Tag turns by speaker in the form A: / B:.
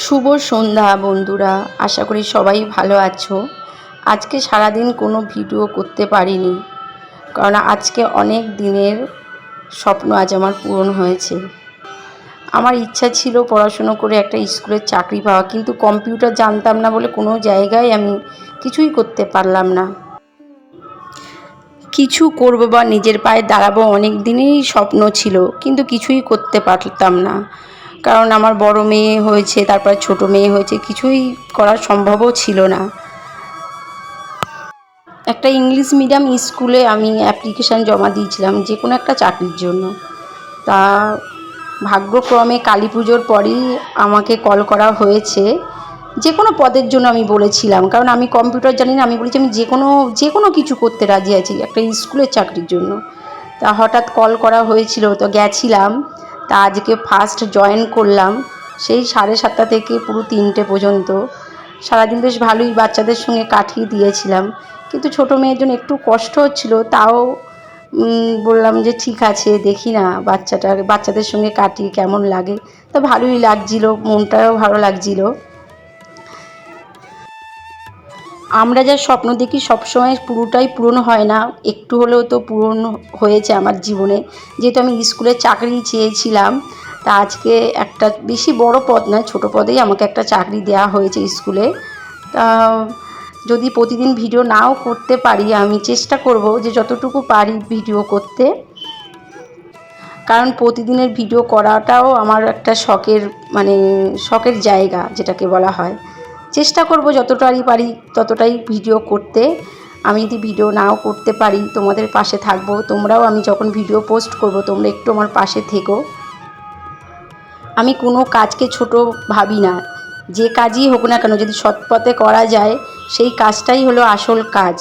A: শুভ সন্ধ্যা, বন্ধুরা। আশা করি সবাই ভালো আছো। আজকে সারাদিন কোনো ভিডিও করতে পারিনি, কারণ আজকে অনেক দিনের স্বপ্ন আজ আমার পূরণ হয়েছে। আমার ইচ্ছা ছিল পড়াশুনো করে একটা স্কুলের চাকরি পাওয়া, কিন্তু কম্পিউটার জানতাম না বলে কোনো জায়গায় আমি কিছুই করতে পারলাম না। কিছু করব বা নিজের পায়ে দাঁড়াবো অনেক দিনেরই স্বপ্ন ছিল, কিন্তু কিছুই করতে পারতাম না। কারণ আমার বড় মেয়ে হয়েছে, তারপর ছোট মেয়ে হয়েছে, কিছুই করা সম্ভবও ছিল না। একটা ইংলিশ মিডিয়াম স্কুলে আমি অ্যাপ্লিকেশান জমা দিয়েছিলাম যে কোনো একটা চাকরির জন্য। তা ভাগ্যক্রমে কালী পুজোর পরই আমাকে কল করা হয়েছে। যে কোনো পদের জন্য আমি বলেছিলাম, কারণ আমি কম্পিউটার জানি না, আমি বলেছি আমি যে কোনো যে কোনো কিছু করতে রাজি আছি, একটা স্কুলের চাকরির জন্য। তা হঠাৎ কল করা হয়েছিল, তো গেছিলাম। তা আজকে ফার্স্ট জয়েন করলাম, সেই সাড়ে সাতটা থেকে পুরো তিনটে পর্যন্ত। সারাদিন বেশ ভালোই বাচ্চাদের সঙ্গে কাটিয়ে দিয়েছিলাম। কিন্তু ছোটো মেয়ের জন্য একটু কষ্ট হচ্ছিল, তাও বললাম যে ঠিক আছে, দেখি না বাচ্চাটা, বাচ্চাদের সঙ্গে কাটিয়ে কেমন লাগে। তা ভালোই লাগছিল, মনটাও ভালো লাগছিল। আমরা যা স্বপ্ন দেখি সবসময় পুরোটাই পূরণ হয় না। একটু হলেও তো পূরণ হয়েছে আমার জীবনে। যেহেতু আমি স্কুলে চাকরি চেয়েছিলাম, তা আজকে একটা বেশি বড় পদ নয়, ছোটো পদেই আমাকে একটা চাকরি দেওয়া হয়েছে স্কুলে। তা যদি প্রতিদিন ভিডিও নাও করতে পারি, আমি চেষ্টা করব যে যতটুকু পারি ভিডিও করতে। কারণ প্রতিদিনের ভিডিও করাটাও আমার একটা শখের মানে শখের জায়গা, যেটাকে বলা হয়। চেষ্টা করব যতটাই পারি, ততটাই ভিডিও করতে। আমি যদি ভিডিও নাও করতে পারি, তোমাদের পাশে থাকব। তোমরাও আমি যখন ভিডিও পোস্ট করব, তোমরা একটু আমার পাশে থেকো। আমি কোনো কাজকে ছোট ভাবি না। যে কাজই হোক না কেন, যদি সৎপথে করা যায়, সেই কাজটাই হলো আসল কাজ।